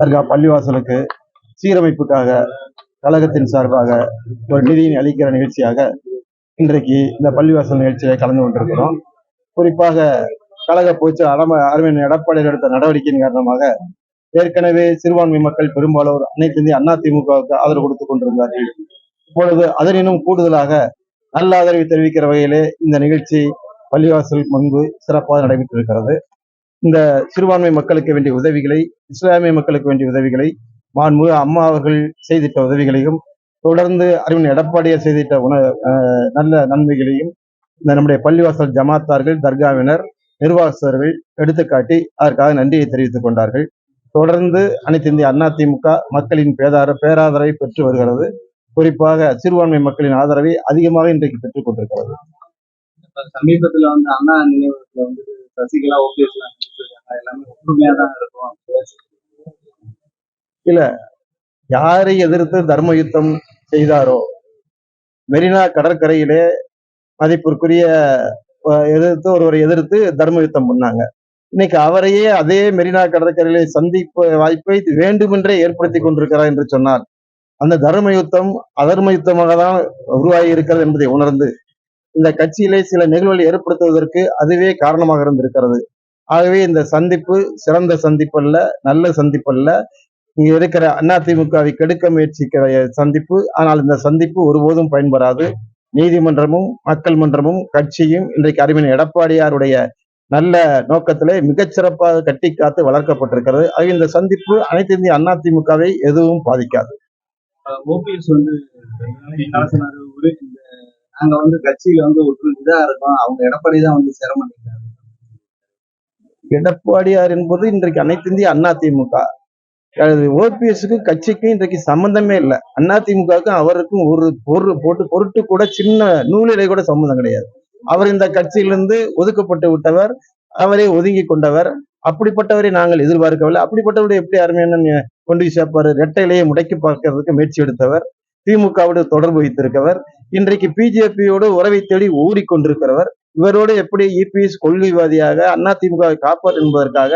தர்கா பள்ளிவாசலுக்கு சீரமைப்புக்காக கழகத்தின் சார்பாக ஒரு நிதியினை அளிக்கிற நிகழ்ச்சியாக இன்றைக்கு இந்த பள்ளிவாசல் நிகழ்ச்சியில கலந்து கொண்டிருக்கிறோம். குறிப்பாக கழக போச்சு அடம அருமையின் எடப்பாடியில் எடுத்த நடவடிக்கையின் காரணமாக ஏற்கனவே சிறுபான்மை மக்கள் பெரும்பாலோர் அனைத்து இந்திய அண்ணா திமுகவுக்கு ஆதரவு கொடுத்துக் கொண்டிருந்தார்கள். இப்பொழுது அதனினும் கூடுதலாக நல்ல ஆதரவை தெரிவிக்கிற வகையிலே இந்த நிகழ்ச்சி பள்ளிவாசல் முன்பு சிறப்பாக நடைபெற்றிருக்கிறது. இந்த சிறுபான்மை மக்களுக்கு வேண்டிய உதவிகளை இஸ்லாமிய மக்களுக்கு வேண்டிய உதவிகளை மாண்பு அம்மா அவர்கள் செய்திட்ட உதவிகளையும் தொடர்ந்து அறிவின் எடப்பாடியார் செய்திட்ட உண அஹ் நல்ல நன்மைகளையும் இந்த நம்முடைய பள்ளிவாசல் ஜமாத்தார்கள் தர்காவினர் நிர்வாகஸ்தர்கள் எடுத்துக்காட்டி அதற்காக நன்றியை தெரிவித்துக் கொண்டார்கள். தொடர்ந்து அனைத்து இந்திய அண்ணா திமுக மக்களின் பேதார பேராதரவை பெற்று வருகிறது. குறிப்பாக சிறுபான்மை மக்களின் ஆதரவை அதிகமாக இன்றைக்கு பெற்றுக் கொண்டிருக்கிறது. சமீபத்தில் வந்து அண்ணா நினைவகத்தில் வந்து சசிகலா ஓகே எல்லாம் எல்லாமே ஒற்றுமையா தான் இருக்கும் யாரை எதிர்த்து தர்ம யுத்தம் செய்தாரோ மெரினா கடற்கரையிலே மதிப்பிற்குரிய எதிர்த்து ஒருவரை எதிர்த்து தர்ம யுத்தம் பண்ணாங்க. இன்னைக்கு அவரையே அதே மெரினா கடற்கரையிலே சந்திப்பு வாய்ப்பை வேண்டுமென்றே ஏற்படுத்தி கொண்டிருக்கிறார் என்று சொன்னார் அந்த தர்ம யுத்தம் அதர்ம யுத்தமாக தான் உருவாகி இருக்கிறது என்பதை உணர்ந்து இந்த கட்சியிலே சில நிகழ்வுகளை ஏற்படுத்துவதற்கு அதுவே காரணமாக இருந்திருக்கிறது. ஆகவே இந்த சந்திப்பு சிறந்த சந்திப்பல்ல நல்ல சந்திப்பல்ல. இங்கே இங்க இருக்கிற அதிமுகவை கெடுக்க முயற்சிக்கிற சந்திப்பு. ஆனால் இந்த சந்திப்பு ஒருபோதும் பயன்படாது நீதிமன்றமும் மக்கள் மன்றமும் கட்சியும் இன்றைக்கு அறிவின் எடப்பாடியாருடைய நல்ல நோக்கத்திலே மிகச்சிறப்பாக கட்டி காத்து வளர்க்கப்பட்டிருக்கிறது. ஆக இந்த சந்திப்பு அனைத்து இந்திய அதிமுகவை எதுவும் பாதிக்காது. ஓபிஎஸ் வந்து நாங்க வந்து கட்சியில வந்து ஒற்று இருக்கோம். அவங்க எடப்பாடி தான் வந்து சிரமம் எடப்பாடியார் என்பது இன்றைக்கு அனைத்து இந்திய திமுக ஓபிஎஸ்க்கு கட்சிக்கும் இன்றைக்கு சம்பந்தமே இல்லை. அண்ணா திமுகவுக்கும் அவருக்கும் ஒரு பொரு போட்டு பொருட்டு கூட சின்ன நூலிலை கூட சம்பந்தம் கிடையாது. அவர் இந்த கட்சியிலிருந்து ஒதுக்கப்பட்டு விட்டவர் அவரை ஒதுங்கி கொண்டவர். அப்படிப்பட்டவரை நாங்கள் எதிர்பார்க்கவில்லை. அப்படிப்பட்டவருடைய எப்படி அருமையான கொண்டு போய் சேர்ப்பாரு? ரெட்டையிலேயே முடக்கி பார்க்கறதுக்கு முயற்சி எடுத்தவர். திமுகவோடு தொடர்பு வைத்திருக்கவர். இன்றைக்கு பிஜேபியோடு உறவை தேடி ஓடிக்கொண்டிருக்கிறவர். இவரோடு எப்படி இபிஎஸ் கொள்கைவாதியாக அதிமுகவை காப்பாற்று என்பதற்காக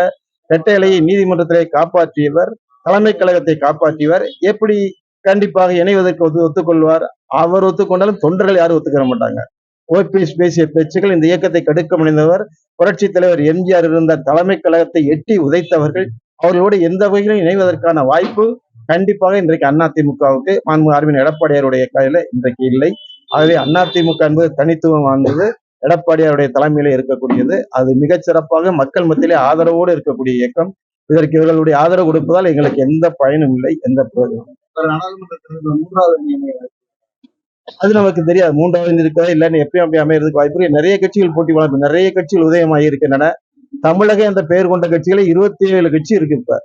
ரெட்டையிலையை நீதிமன்றத்திலே காப்பாற்றியவர் தலைமை கழகத்தை காப்பாற்றியவர் எப்படி கண்டிப்பாக இணைவதற்கு ஒத்து ஒத்துக்கொள்வார் அவர் ஒத்துக்கொண்டாலும் தொண்டர்கள் யாரும் ஒத்துக்கிற மாட்டாங்க. ஓபிஎஸ் பேசிய பேச்சுக்கள் இந்த இயக்கத்தை கடுக்க முனைந்தவர் புரட்சி தலைவர் எம்ஜிஆர் இருந்த தலைமை கழகத்தை எட்டி உதைத்தவர்கள் அவர்களோடு எந்த வகையிலும் இணைவதற்கான வாய்ப்பு கண்டிப்பாக இன்றைக்கு அதிமுகவுக்கு. மாண்பு அரவிந்த் எடப்பாடியாருடைய கையில இன்றைக்கு இல்லை. ஆகவே அதிமுக என்பது தனித்துவம் வாழ்ந்தது எடப்பாடியாருடைய தலைமையில இருக்கக்கூடியது. அது மிகச் சிறப்பாக மக்கள் மத்தியிலே ஆதரவோடு இருக்கக்கூடிய இயக்கம். இதற்கு இவர்களுடைய ஆதரவு கொடுப்பதால் எங்களுக்கு எந்த பயனும் இல்லை எந்த பிரயோஜனம் அது நமக்கு தெரியாது. மூன்றாவது இருக்கா இல்லைன்னு எப்பயும் அப்படி அமையறதுக்கு வாய்ப்பு. நிறைய கட்சிகள் போட்டி வளர்ப்பு நிறைய கட்சிகள் உதயமாகி இருக்கின்றன. தமிழக என்ற பெயர் கொண்ட கட்சிகளே இருபத்தி ஏழு கட்சி இருக்கு இப்ப.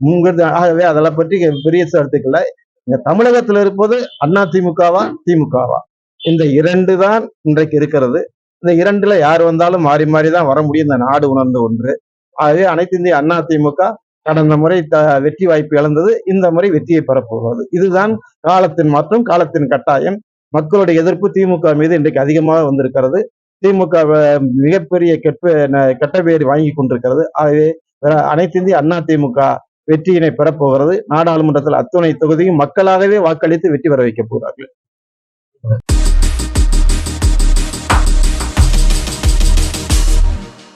முங்கிறது ஆகவே அதெல்லாம் பற்றி பெரிய கருத்துக்கள் இங்க தமிழகத்துல இருப்பது அண்ணா திமுகவா திமுகவா? இந்த இரண்டு தான் இன்றைக்கு இருக்கிறது. இந்த இரண்டுல யார் வந்தாலும் மாறி மாறி தான் வர முடியும். இந்த நாடு உணர்ந்த ஒன்று. ஆகவே அனைத்து இந்திய அண்ணா திமுக கடந்த முறை த வெற்றி வாய்ப்பு இழந்தது. இந்த முறை வெற்றியை பெறப்போகிறது இதுதான் காலத்தின் மாற்றம் காலத்தின் கட்டாயம். மக்களுடைய எதிர்ப்பு திமுக மீது இன்றைக்கு அதிகமாக வந்திருக்கிறது. திமுக மிகப்பெரிய கெட்ப கெட்ட பேர் வாங்கி கொண்டிருக்கிறது. ஆகவே அனைத்து இந்திய அண்ணா திமுக வெற்றியினை பெறப்போகிறது நாடாளுமன்றத்தில் அத்துணை தொகுதியும் மக்களாகவே வாக்களித்து வெற்றி பெற வைக்கப் போகிறார்கள்.